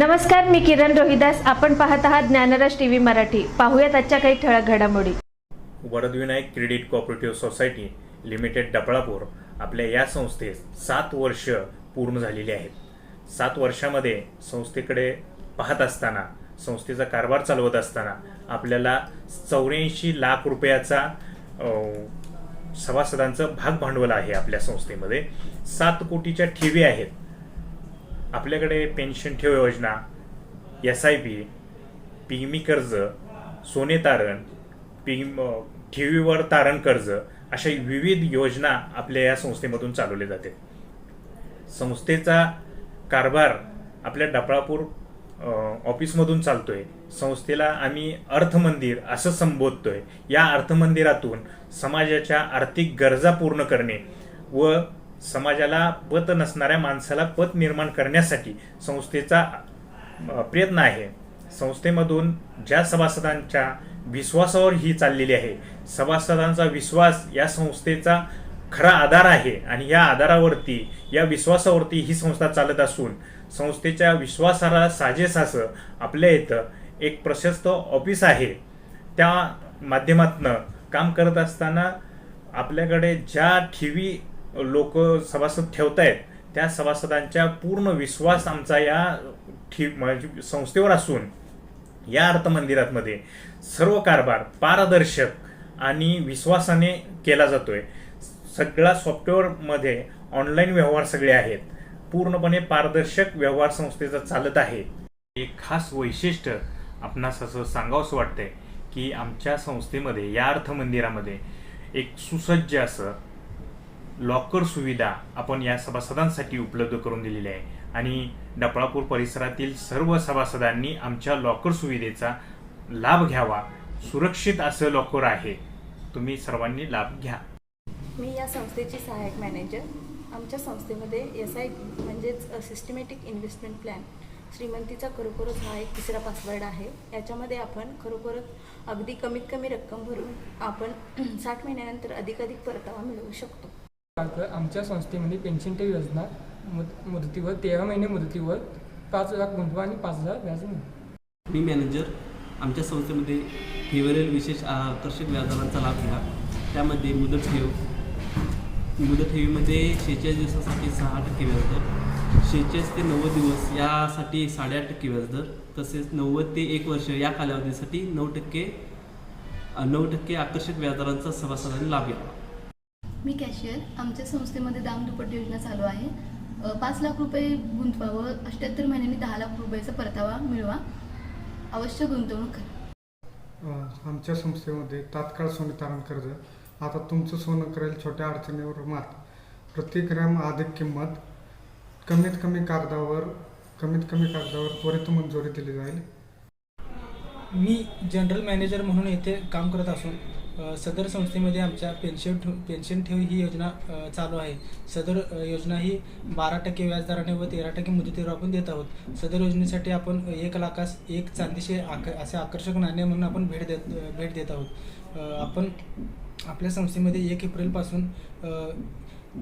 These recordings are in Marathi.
नमस्कार मी किरण रोहिदास. आपण पाहत आहात ज्ञानराज टीव्ही मराठी. पाहूयात आजच्या काही ठळक घडामोडी. Varadvinayak credit cooperative society limited Daphalapur आपल्या या संस्थेस सात वर्ष पूर्ण झालेली आहेत. सात वर्षामध्ये संस्थेकडे पाहत असताना संस्थेचा कारभार चालवत असताना आपल्याला चौऱ्याऐंशी लाख रुपयाचा सभासदांचं भाग भांडवल आहे आपल्या संस्थेमध्ये. सात कोटीच्या ठेवी आहेत. आपल्याकडे पेन्शन ठेव योजना एस आय पी पिगमी कर्ज सोने तारण पिग ठेवीवर तारण कर्ज अशा विविध योजना आपल्या या संस्थेमधून चालवले जाते. संस्थेचा कारभार आपल्या डफळापूर ऑफिसमधून चालतो आहे संस्थेला आम्ही अर्थमंदिर असं संबोधतोय. या अर्थमंदिरातून समाजाच्या आर्थिक गरजा पूर्ण करणे व समाजाला पत नसणाऱ्या माणसाला पत निर्माण करण्यासाठी संस्थेचा प्रयत्न आहे. संस्थेमधून ज्या सभासदांच्या विश्वासावर ही चाललेली आहे सभासदांचा विश्वास या संस्थेचा खरा आधार आहे आणि या आधारावरती या विश्वासावरती ही संस्था चालत असून संस्थेच्या विश्वासाला साजेसहसं आपल्या इथं एक प्रशस्त ऑफिस आहे. त्या माध्यमातनं काम करत असताना आपल्याकडे ज्या ठेवी लोक सभासद ठेवतायत त्या सभासदांच्या पूर्ण विश्वास आमचा या ठी म्हणजे संस्थेवर असून या अर्थमंदिरातमध्ये सर्व कारभार पारदर्शक आणि विश्वासाने केला जातोय. सगळा सॉफ्टवेअरमध्ये ऑनलाईन व्यवहार सगळे आहेत. पूर्णपणे पारदर्शक व्यवहार संस्थेचा चालत आहे. एक खास वैशिष्ट्य आपणास असं सांगावंसं वाटतंय की आमच्या संस्थेमध्ये या अर्थमंदिरामध्ये एक सुसज्ज असं लॉकर सुविधा आपण या सभासदांसाठी उपलब्ध करून दिलेली आहे. आणि डपळापूर परिसरातील सर्व सभासदांनी आमच्या लॉकर सुविधेचा लाभ घ्यावा. सुरक्षित असं लॉकर आहे. तुम्ही सर्वांनी लाभ घ्या. मी या संस्थेची सहाय्यक मॅनेजर आमच्या संस्थेमध्ये एस आय म्हणजेच सिस्टमॅटिक इन्व्हेस्टमेंट प्लॅन श्रीमंतीचा खरोखरच हा एक तिसरा पासवर्ड आहे. याच्यामध्ये आपण खरोखरच अगदी कमीत कमी रक्कम भरून आपण साठ महिन्यानंतर अधिकाधिक परतावा मिळवू शकतो. आमच्या संस्थेमध्ये पेन्शन ठेव योजना मुद मुदतीवर तेरा महिने मुदतीवर पाच लाख गुंतवा आणि पाच हजार व्याज मिळेल मी मॅनेजर आमच्या संस्थेमध्ये फेवरेल विशेष आकर्षक व्याजदरांचा लाभ घ्या त्यामध्ये मुदत ठेव मुदत ठेवीमध्ये शेहेचाळीस दिवसासाठी सहा टक्के व्याजदर शेहेचाळीस ते नव्वद दिवस यासाठी साडेआठ टक्के व्याजदर तसेच नव्वद ते एक वर्ष या कालावधीसाठी नऊ टक्के नऊ टक्के आकर्षक व्याजदरांचा सभासदांनी लाभ घ्यावा. मी कॅशियर आमच्या संस्थेमध्ये दामदुपट योजना चालू आहे. अ, पाच लाख रुपये गुंतवावं अठ्ठ्याहत्तर महिन्यांनी दहा लाख रुपयाचा परतावा मिळवा. अवश्य गुंतवणूक करा. अ, आमच्या संस्थेमध्ये तात्काळ सोने तारण कर्ज. आता तुमचं सोनं करेल छोट्या अडचणीवर मात. प्रति ग्रॅम अधिक किंमत कमीत कमी कागदावर कमीत कमी कागदावर त्वरित मंजुरी दिली जाईल. मी जनरल मॅनेजर म्हणून येथे काम करत असून सदर संस्थेमध्ये आमच्या पेन्शन ठेव पेन्शन ठेव ही योजना चालू आहे. सदर योजना ही बारा टक्के व्याजदराने व तेरा टक्के मुदतीवर आपण देत आहोत. सदर योजनेसाठी आपण एक लाखास एक चांदीचे आक असे आकर्षक नाणे म्हणून आपण भेट देत भेट देत आहोत. आपण आपल्या संस्थेमध्ये एक एप्रिलपासून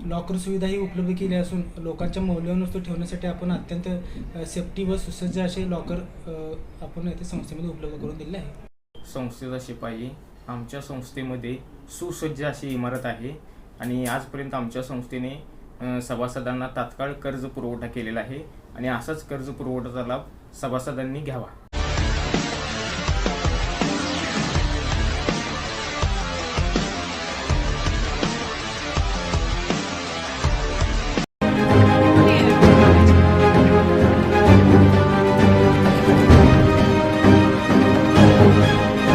लॉकर सुविधाही उपलब्ध केली असून लोकांच्या मौल्यवान वस्तू ठेवण्यासाठी आपण अत्यंत सेफ्टी व सुसज्ज असे लॉकर आपण येथे संस्थेमध्ये उपलब्ध करून दिले आहे. संस्थेचा शिपाई आमच्या संस्थेमध्ये सुसज्ज अशी इमारत आहे आणि आजपर्यंत आमच्या संस्थेने सभासदांना तात्काळ कर्ज पुरवठा केलेला आहे आणि असाच कर्ज पुरवठ्याचा लाभ सभासदांनी घ्यावा.